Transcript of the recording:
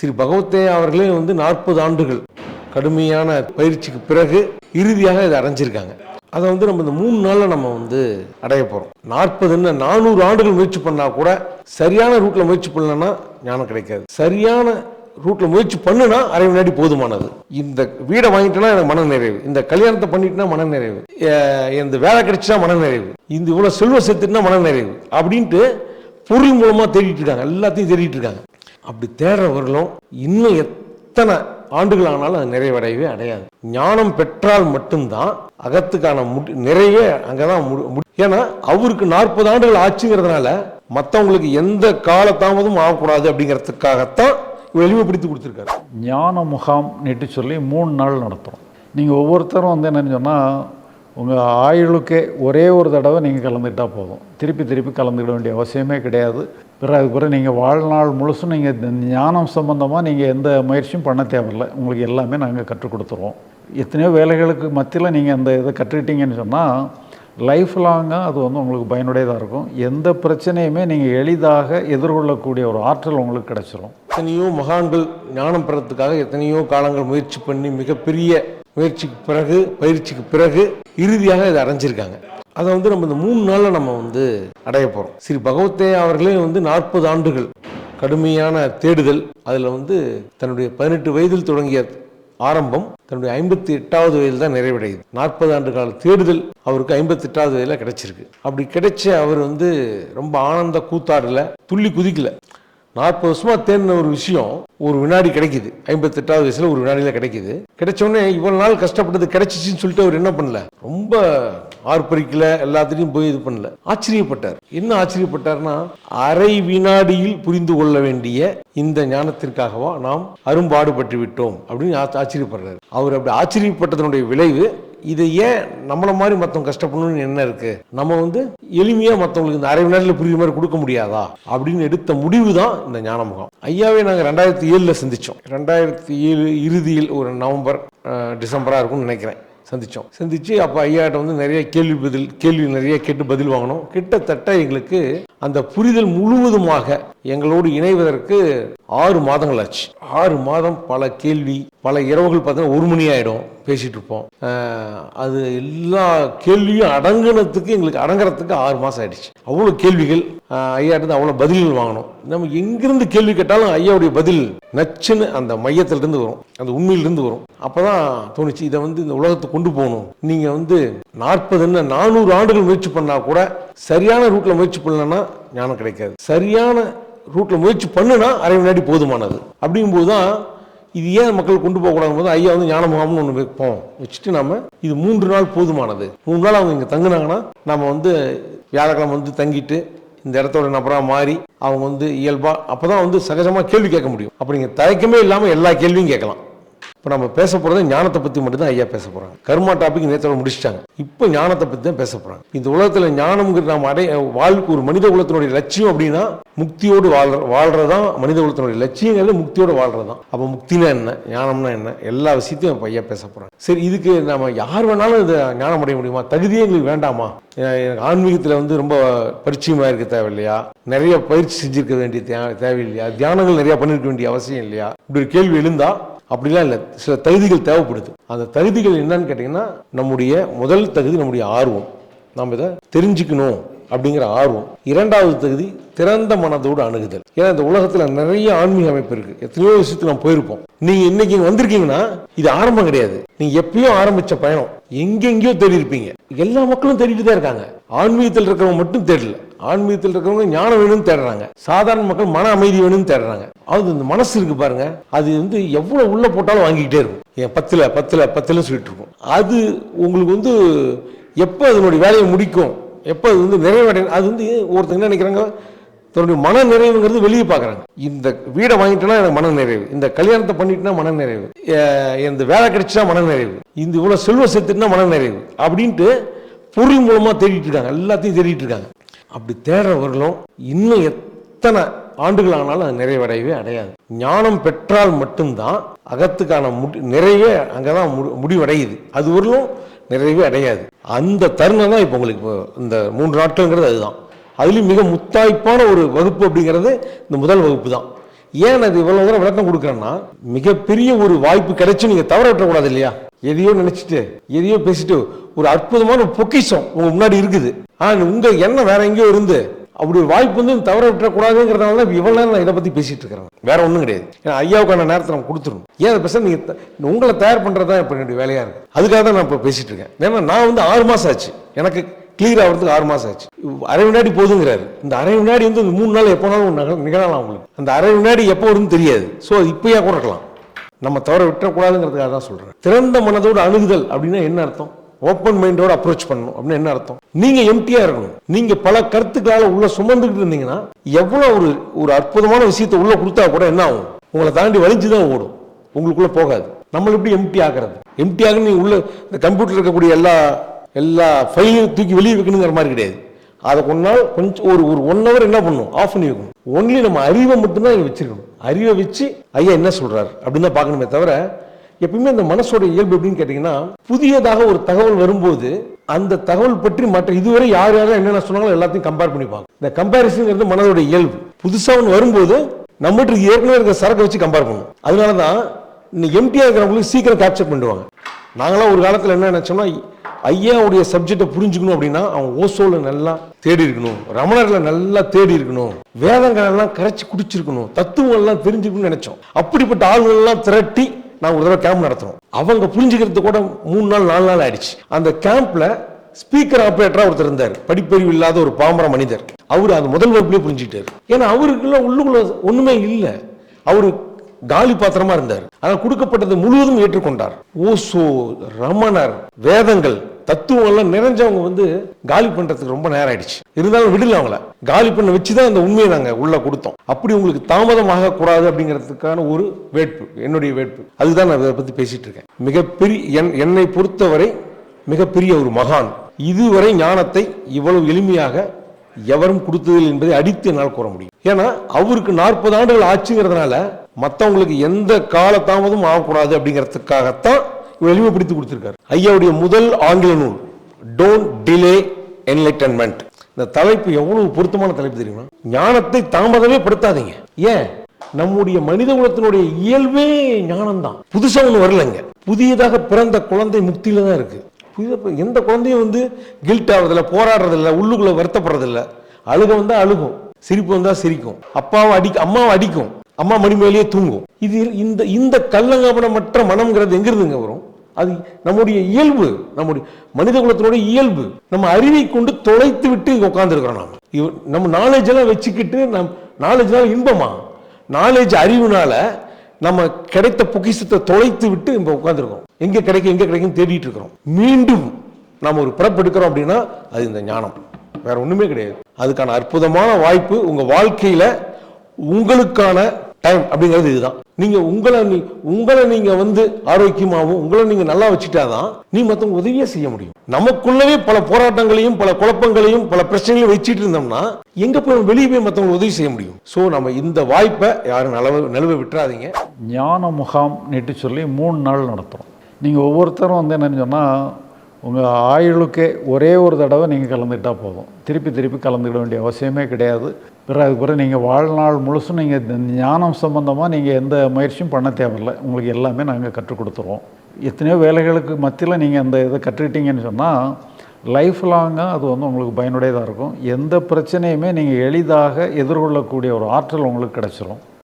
ஸ்ரீ பகவத்தே அவர்களே வந்து நாற்பது ஆண்டுகள் கடுமையான பயிற்சிக்கு பிறகு இறுதியாக இதை அடைஞ்சிருக்காங்க. அதை வந்து நம்ம இந்த மூணு நாளில் நம்ம வந்து அடைய போகிறோம் நாற்பதுன்னு நானூறு ஆண்டுகள் முயற்சி பண்ணால் கூட சரியான ரூட்டில் முயற்சி பண்ணலன்னா ஞானம் கிடைக்காது. சரியான ரூட்டில் முயற்சி பண்ணுனா அரை வினாடி போதுமானது. இந்த வீடை வாங்கிட்டேன்னா எனக்கு மன நிறைவு. இந்த கல்யாணத்தை பண்ணிட்டுனா மன நிறைவு. இந்த வேலை கிடைச்சினா மன நிறைவு. இந்த இவ்வளோ செல்வம் சேர்த்துட்டுனா மன நிறைவு. அப்படின்ட்டு பொருள் மூலமாக தேடிட்டு இருக்காங்க. எல்லாத்தையும் தேடிட்டு இருக்காங்க. அப்படி தேடுறவர்களும் இன்னும் எத்தனை ஆண்டுகள் ஆனாலும் அது நிறைவடையவே அடையாது. ஞானம் பெற்றால் மட்டும்தான் அகத்துக்கான முடி நிறைவே அங்கதான் தான் முடி- ஏன்னா அவருக்கு நாற்பது ஆண்டுகள் ஆச்சுங்கிறதுனால மற்றவங்களுக்கு எந்த காலதாமதமும் ஆகக்கூடாது அப்படிங்கிறதுக்காகத்தான் இவர் எளிமைப்படுத்தி கொடுத்துருக்காரு. ஞான முகாம்னுட்டு சொல்லி மூணு நாள் நடத்துகிறோம் நீங்கள் ஒவ்வொருத்தரும் வந்து என்னன்னு சொன்னால் உங்கள் ஆயுளுக்கே ஒரே ஒரு தடவை நீங்கள் கலந்துக்கிட்டால் போதும். திருப்பி திருப்பி கலந்துக்கிட வேண்டிய அவசியமே கிடையாது. பிறகு அதுக்கு பிறகு நீங்கள் வாழ்நாள் முழுசும் நீங்கள் ஞானம் சம்மந்தமாக நீங்கள் எந்த முயற்சியும் பண்ண தேவையில்லை. உங்களுக்கு எல்லாமே நாங்கள் கற்றுக் கொடுத்துருவோம். எத்தனையோ வேலைகளுக்கு மத்தியில் நீங்கள் அந்த இதை கற்றுக்கிட்டீங்கன்னு சொன்னால் லைஃப் லாங்காக அது வந்து உங்களுக்கு பயனுடையதாக இருக்கும். எந்த பிரச்சனையுமே நீங்கள் எளிதாக எதிர்கொள்ளக்கூடிய ஒரு ஆற்றல் உங்களுக்கு கிடைச்சிரும். எத்தனையோ மகான்கள் ஞானம் பெறத்துக்காக எத்தனையோ காலங்கள் முயற்சி பண்ணி மிகப்பெரிய முயற்சிக்கு பிறகு பயிற்சிக்கு பிறகு இறுதியாக இதை அடைஞ்சிருக்காங்க. அதை வந்து நம்ம இந்த மூணு நாளில் நம்ம வந்து அடைய போகிறோம் ஸ்ரீ பகவத்தே அவர்களே வந்து நாற்பது ஆண்டுகள் கடுமையான தேடுதல். அதில் வந்து தன்னுடைய பதினெட்டு வயதில் தொடங்கிய ஆரம்பம் தன்னுடைய ஐம்பத்தி எட்டாவது வயதில் தான் நிறைவடையுது. நாற்பது ஆண்டு கால தேடுதல் அவருக்கு ஐம்பத்தி எட்டாவது வயதில் கிடைச்சிருக்கு. அப்படி கிடைச்ச அவர் வந்து ரொம்ப ஆனந்த கூத்தாடல துள்ளி குதிக்கல. நாற்பது வருஷமா தேடின ஒரு விஷயம் ஒரு வினாடி கிடைக்குது. ஐம்பத்தெட்டாவது வயசுல ஒரு வினாடியில கிடைக்குது. கிடைச்ச உடனே இவ்வளவு நாள் கஷ்டப்பட்டது கிடைச்சிச்சுன்னு சொல்லிட்டு அவர் என்ன பண்ணல? ரொம்ப ஆர்ப்பரிக்கல எல்லாத்துலயும் போய் இது பண்ணல. ஆச்சரியப்பட்டார். என்ன ஆச்சரியப்பட்டார்னா அரை வினாடியில் புரிந்து கொள்ள வேண்டிய இந்த ஞானத்திற்காகவா நாம் அரும்பாடுபட்டு விட்டோம் அப்படின்னு ஆச்சரியப்படுறாரு. அவர் அப்படி ஆச்சரியப்பட்டதனுடைய விளைவு இதை ஏன் நம்மளை மாதிரி மற்றவங்க கஷ்டப்படணும்னு என்ன இருக்கு? நம்ம வந்து எளிமையாக மற்றவங்களுக்கு இந்த அரை மணி நேரத்தில் புரியுற மாதிரி கொடுக்க முடியாதா? அப்படின்னு எடுத்த முடிவு தான் இந்த ஞானமுகம். ஐயாவே நாங்கள் ரெண்டாயிரத்தி ஏழில் சந்தித்தோம் ரெண்டாயிரத்தி ஏழு இறுதியில் ஒரு நவம்பர் டிசம்பராக இருக்கும்னு நினைக்கிறேன். சந்தித்தோம் சந்திச்சு அப்போ ஐயாட்ட வந்து நிறைய கேள்வி பதில் கேள்வி நிறைய கேட்டு பதில் வாங்கினோம். கிட்டத்தட்ட எங்களுக்கு அந்த புரிதல் முழுவதுமாக எங்களோடு இணைவதற்கு ஆறு மாதங்கள் ஆச்சு ஆறு மாதம் பல கேள்வி பல இரவுகள் பார்த்தீங்கன்னா ஒரு மணி ஆகிடும் பேசிகிட்டு இருப்போம். அது எல்லா கேள்வியும் அடங்கினத்துக்கு எங்களுக்கு அடங்குறதுக்கு ஆறு மாதம் ஆயிடுச்சு. அவ்வளோ கேள்விகள் அஹ், அவ்வளோ பதில்கள் வாங்கணும். நம்ம எங்கிருந்து கேள்வி கேட்டாலும் ஐயாவுடைய பதில் நச்சுன்னு அந்த மையத்திலிருந்து வரும். அந்த உண்மையிலிருந்து வரும். அப்போ தான் தோணுச்சு இதை வந்து இந்த உலகத்தை கொண்டு போகணும். நீங்கள் வந்து நாற்பது என்ன நானூறு ஆண்டுகள் முயற்சி பண்ணால் கூட சரியான ரூட்டில் முயற்சி பண்ணலன்னா ஞானம் கிடைக்காது. சரியான ரூட்டில் முயற்சி பண்ணுனா அரை வினாடி போதுமானது. அப்படிங்கும்போது தான் இது ஏன் மக்கள் கொண்டு போகக்கூடாது போது ஐயா வந்து ஞான முகாம்னு ஒன்று வைப்போம் வச்சுட்டு நாம இது மூன்று நாள் போதுமானது. மூணு நாள் அவங்க இங்கே தங்குனாங்கன்னா நம்ம வந்து வியாழக்கிழமை வந்து தங்கிட்டு இந்த இடத்தோட நபராக மாறி அவங்க வந்து இயல்பாக அப்போ தான் வந்து சகஜமாக கேள்வி கேட்க முடியும். அப்போ நீங்கள் தயக்கமே இல்லாமல் எல்லா கேள்வியும் கேட்கலாம். இப்போ நம்ம பேச போகிறது ஞானத்தை பற்றி மட்டும்தான் ஐயா பேச போகிறாங்க கர்மா டாபிக் நேத்தோட முடிச்சிட்டாங்க. இப்போ ஞானத்தை பற்றி தான் பேச போகிறாங்க இந்த உலகத்தில் ஞானம்ங்கிற நாம் அடைய வாழ்க்கை ஒரு மனித குலத்தினுடைய லட்சியம் அப்படின்னா முக்தியோடு வாழ்ற வாழ்கிறதான் மனித குலத்தினுடைய லட்சியங்கிறது முக்தியோடு வாழ்கிறதான் அப்போ முக்தினா என்ன? ஞானம்னா என்ன? எல்லா விஷயத்தையும் இப்போ ஐயா பேச போகிறாங்க சரி இதுக்கு நம்ம யார் வேணாலும் இதை ஞானம் அடைய முடியுமா? தகுதியே எங்களுக்கு வேண்டாமா? எனக்கு ஆன்மீகத்தில் வந்து ரொம்ப பரிச்சயமாக இருக்க தேவையில்லையா? நிறைய பயிற்சி செஞ்சிருக்க வேண்டிய தேவையில்லையா? தியானங்கள் நிறையா பண்ணிருக்க வேண்டிய அவசியம் இல்லையா? இப்படி ஒரு கேள்வி எழுந்தால் அப்படிலாம் இல்லை. சில தகுதிகள் தேவைப்படுது. அந்த தகுதிகள் என்னன்னு கேட்டிங்கன்னா நம்முடைய முதல் தகுதி நம்முடைய ஆர்வம். நாம் இதை தெரிஞ்சுக்கணும் அப்படிங்கிற ஆர்வம். இரண்டாவது தகுதி திறந்த மனதோடு அணுகுதல். ஏன்னா இந்த உலகத்தில் நிறைய ஆன்மீக அமைப்பு இருக்கு. எத்தனையோ விஷயத்துக்கு நம்ம போயிருப்போம். நீங்க இன்னைக்கு வந்திருக்கீங்கன்னா இது ஆரம்பம் கிடையாது. நீங்க எப்பயோ ஆரம்பிச்ச பயணம் எங்கெங்கயோ தேடி இருப்பீங்க எல்லா மக்களும் தேடிட்டு தான் இருக்காங்க. ஆன்மீகத்தில் இருக்கிறவங்க மட்டும் தேடல. ஆன்மீகத்தில் இருக்கிறவங்க ஞானம் வேணும்னு தேடுறாங்க. சாதாரண மக்கள் மன அமைதி வேணும்னு தேடுறாங்க. அது இந்த மனசு இருக்கு பாருங்க. அது வந்து எவ்வளவு உள்ள போட்டாலும் வாங்கிக்கிட்டே இருக்கும். என் பத்துல பத்துல பத்துல சொல்லிட்டு இருக்கும். அது உங்களுக்கு வந்து எப்போ அதனுடைய வேலையை முடிக்கும்? எப்போ அது வந்து நிறைவடை அது வந்து ஒருத்தங்க என்ன நினைக்கிறாங்க? தன்னுடைய மன நிறைவுங்கிறது வெளியே பார்க்குறாங்க. இந்த வீடை வாங்கிட்டேன்னா எனக்கு மன நிறைவு. இந்த கல்யாணத்தை பண்ணிட்டுனா மன நிறைவு. இந்த வேலை கிடைச்சா மன நிறைவு. இந்த இவ்வளோ செல்வ சேர்த்துட்டுனா மன நிறைவு. அப்படின்ட்டு பொருள் மூலமாக தேடிட்டு இருக்காங்க. எல்லாத்தையும் தேடிட்டு இருக்காங்க. அப்படி தேடுறவர்களும் இன்னும் எத்தனை ஆண்டுகள் ஆனாலும் அது நிறைவடையவே அடையாது. ஞானம் பெற்றால் மட்டும்தான் அகத்துக்கான முடி நிறைவே அங்கதான் முடி- முடிவடையுது. அது வரலும் நிறைவே அடையாது. அந்த தருணம் தான் இப்போ உங்களுக்கு இப்போ இந்த மூன்று நாட்கள்ங்கிறது அதுதான். அதுலேயும் மிக முத்தாய்ப்பான ஒரு வகுப்பு அப்படிங்கிறது இந்த முதல் வகுப்பு தான். ஏன் அது இவ்வளோ தூரம் விளக்கம் கொடுக்குறேன்னா மிகப்பெரிய ஒரு வாய்ப்பு கிடைச்சி நீங்கள் தவற விட்டுறக்கூடாது இல்லையா? எதையோ நினைச்சிட்டு எதையோ பேசிட்டு ஒரு அற்புதமான பொக்கிஷம் உங்க முன்னாடி இருக்குது. ஆனா உங்க எண்ணம் வேற எங்கேயோ இருந்து அப்படி ஒரு வாய்ப்பு வந்து தவற விட்டுறக்கூடாதுங்கிறதுனால தான் இவ்வளோ நேரம் நான் இதை பற்றி பேசிட்டு இருக்கிறேன். வேற ஒன்றும் கிடையாது. ஏன்னா ஐயாவுக்கான நேரத்தை நம்ம கொடுத்துரும் ஏன் அதை பேச நீங்கள் உங்களை தயார் பண்ணுறது தான் இப்போ என்னுடைய வேலையாக இருக்குது அதுக்காக தான் நான் இப்போ பேசிட்டு இருக்கேன். ஏன்னா நான் வந்து ஆறு மாதம் ஆச்சு. எனக்கு கிளியர் ஆகிறதுக்கு ஆறு மாதம் ஆச்சு. அரை வினாடி போதுங்கிறாரு. இந்த அரை வினாடி வந்து இந்த மூணு நாள் எப்போனாலும் நிகழலாம் அவங்களுக்கு அந்த அரை வினாடி எப்போ வரும்னு தெரியாது. ஸோ இப்போயே கூட இருக்கலாம். நம்ம தவற விட்டுறக்கூடாதுங்கிறதுக்காக தான் சொல்கிறேன் திறந்த மனதோடு அணுகுதல் அப்படின்னா என்ன அர்த்தம்? ஓப்பன் மைண்டோட அப்ரோச் பண்ணணும் அப்படின்னு என்ன அர்த்தம்? நீங்க எம்டியா இருக்கணும். நீங்க பல கருத்துக்களால உள்ள சுமந்துக்கிட்டு இருந்தீங்கன்னா எவ்வளவு ஒரு ஒரு அற்புதமான விஷயத்தை உள்ள கொடுத்தா கூட என்ன ஆகும்? உங்களை தாண்டி வலிஞ்சு தான் ஓடும். உங்களுக்குள்ள போகாது. நம்மள எப்படி எம்டி ஆக்குறது? எம்டி ஆக நீங்க உள்ள இந்த கம்ப்யூட்டர் இருக்கக்கூடிய எல்லா எல்லா ஃபைலையும் தூக்கி வெளியே வைக்கணுங்கிற மாதிரி கிடையாது. அதை கொண்டால் கொஞ்சம் ஒரு ஒரு ஒன் ஹவர் என்ன பண்ணணும் ஆஃப் பண்ணி வைக்கணும். ஒன்லி நம்ம அறிவை மட்டும்தான் இங்கே வச்சிருக்கணும். அறிவை வச்சு ஐயா என்ன சொல்றாரு? அப்படின்னு தான் பார்க்கணுமே தவிர எப்பயுமே இந்த மனசோட இயல்பு எப்படின்னு கேட்டீங்கன்னா புதியதாக ஒரு தகவல் வரும்போது அந்த தகவல் பற்றி மற்ற இதுவரை யார் யாரும் என்னென்ன சொன்னாங்களோ எல்லாத்தையும் கம்பேர் பண்ணி பார்க்கும் இந்த கம்பேரிசன்ங்கிறது மனதோட இயல்பு. புதுசாக ஒன்று வரும்போது நம்மகிட்ட ஏற்கனவே இருக்க சரக்கை வச்சு கம்பேர் பண்ணுவோம் அதனால தான் இந்த எம்டிஆர் இருக்கிறவங்களுக்கு சீக்கிரம் கேப்சர் பண்ணுவாங்க நாங்களாம் ஒரு காலத்தில் என்ன நினச்சோம்னா ஐயாவுடைய சப்ஜெக்டை புரிஞ்சுக்கணும் அப்படின்னா அவன் ஓசோல நல்லா தேடி இருக்கணும் ரமணர்களை நல்லா தேடி இருக்கணும் வேதங்கள் எல்லாம் கரைச்சி குடிச்சிருக்கணும். தத்துவம் எல்லாம் தெரிஞ்சுக்கணும்னு நினைச்சோம். அப்படிப்பட்ட ஆளுகள் எல்லாம் திரட்டி நான் ஒரு தடவை கேம்ப் நடத்துறோம். அவங்க புரிஞ்சுக்கிறது கூட மூணு நாள் நாலு நாள் ஆயிடுச்சு. அந்த கேம்ப்ல ஸ்பீக்கர் ஆப்ரேட்டரா ஒருத்தர் இருந்தார். படிப்பறிவு இல்லாத ஒரு பாமர மனிதர். அவர் அது முதல் வகுப்புலேயே புரிஞ்சுக்கிட்டார். ஏன்னா அவருக்குள்ள உள்ளுக்குள்ள ஒண்ணுமே இல்லை. அவரு காலி பாத்திரமா இருந்தார். ஆனால் கொடுக்கப்பட்டது முழுவதும் ஏற்றுக்கொண்டார். ஓசோ ரமணர் வேதங்கள் தத்துவம் எல்லாம் நிறைஞ்சவங்க வந்து காலி பண்றதுக்கு ரொம்ப நேரம் ஆயிடுச்சு. இருந்தாலும் விடல அவங்கள. காலி பண்ண வச்சுதான் அந்த உண்மையை நாங்க உள்ள கொடுத்தோம். அப்படி உங்களுக்கு தாமதமாக கூடாது அப்படிங்கிறதுக்கான ஒரு வேட்பு என்னுடைய வேட்பு. அதுதான் நான் இதை பத்தி பேசிட்டு இருக்கேன். மிகப்பெரிய என்- என்னை பொறுத்தவரை மிகப்பெரிய ஒரு மகான். இதுவரை ஞானத்தை இவ்வளவு எளிமையாக எவரும் கொடுத்ததில்லை என்பதை அடித்து என்னால் கூற முடியும். ஏன்னா அவருக்கு நாற்பது ஆண்டுகள் ஆச்சுங்கிறதுனால மற்றவங்களுக்கு எந்த கால தாமதமும் ஆகக்கூடாது அப்படிங்கிறதுக்காகத்தான் இவர் எளிமைப்படுத்தி கொடுத்துருக்காரு. ஐயாவுடைய முதல் ஆங்கில நூல் டோன்ட் டிலே என்லைட்டன்மெண்ட் இந்த தலைப்பு எவ்வளவு பொருத்தமான தலைப்பு தெரியுமா? ஞானத்தை தாமதமே படுத்தாதீங்க. ஏன்? நம்முடைய மனித குலத்தினுடைய இயல்பே ஞானம்தான். புதுசாக ஒன்று வரலங்க புதியதாக பிறந்த குழந்தை முக்தியில தான் இருக்கு. புதிய எந்த குழந்தையும் வந்து கில்ட் ஆகுறதில்ல போராடுறதில்ல உள்ளுக்குள்ள வருத்தப்படுறதில்ல. அழுக வந்தால் அழுகும் சிரிப்பு வந்தால் சிரிக்கும். அப்பாவை அடி அம்மாவை அடிக்கும். அம்மா மணி மேலேயே தூங்கும். இது இந்த இந்த கள்ளங்கபடமற்ற மனம்ங்கிறது எங்கிருந்துங்க வரும்? அது நம்முடைய இயல்பு நம்முடைய மனித குலத்தினுடைய இயல்பு. நம்ம அறிவை கொண்டு தொலைத்து விட்டு இங்க நாம். நம்ம நாலேஜ் எல்லாம் வச்சுக்கிட்டு நம் நாலேஜ்னால இன்பமா? நாலேஜ் அறிவுனால நம்ம கிடைத்த பொக்கிசத்தை தொலைத்து விட்டு இப்போ உட்காந்துருக்கோம் எங்கே கிடைக்கும் எங்கே கிடைக்கும் தேடிட்டு இருக்கிறோம். மீண்டும் நாம் ஒரு பிறப்பு எடுக்கிறோம் அப்படின்னா அது இந்த ஞானம். வேற ஒன்றுமே கிடையாது. அதுக்கான அற்புதமான வாய்ப்பு உங்கள் வாழ்க்கையில உங்களுக்கான டைம் அப்படிங்கிறது இதுதான். நீங்க உங்களை நீ- உங்களை நீங்க வந்து ஆரோக்கியமாகவும் உங்களை நீங்க நல்லா வச்சுட்டாதான் நீ மற்றவங்க உதவியே செய்ய முடியும். நமக்குள்ளவே பல போராட்டங்களையும் பல குழப்பங்களையும் பல பிரச்சனைகளையும் வச்சுட்டு இருந்தோம்னா எங்க போய் வெளியே போய் மற்றவங்க உதவி செய்ய முடியும்? ஸோ நம்ம இந்த வாய்ப்பை யாரும் நிலவ நழுவ விட்டுறாதீங்க. ஞான முகாம் நெட்டு சொல்லி மூணு நாள் நடத்துகிறோம் நீங்கள் ஒவ்வொருத்தரும் வந்து என்னன்னு சொன்னால் உங்கள் ஆயுளுக்கே ஒரே ஒரு தடவை நீங்கள் கலந்துக்கிட்டால் போதும். திருப்பி திருப்பி கலந்துக்கிட வேண்டிய அவசியமே கிடையாது. பிறகு அதுக்கு பிறகு நீங்கள் வாழ்நாள் முழுசும் நீங்கள் ஞானம் சம்பந்தமாக நீங்கள் எந்த முயற்சியும் பண்ண தேவையில்லை. உங்களுக்கு எல்லாமே நாங்கள் கற்றுக் கொடுத்துருவோம். எத்தனையோ வேலைகளுக்கு மத்தியில் நீங்கள் அந்த இதை கற்றுக்கிட்டீங்கன்னு சொன்னால் லைஃப் லாங்காக அது வந்து உங்களுக்கு பயனுடையதாக இருக்கும். எந்த பிரச்சனையுமே நீங்கள் எளிதாக எதிர்கொள்ளக்கூடிய ஒரு ஆற்றல் உங்களுக்கு கிடச்சிரும்.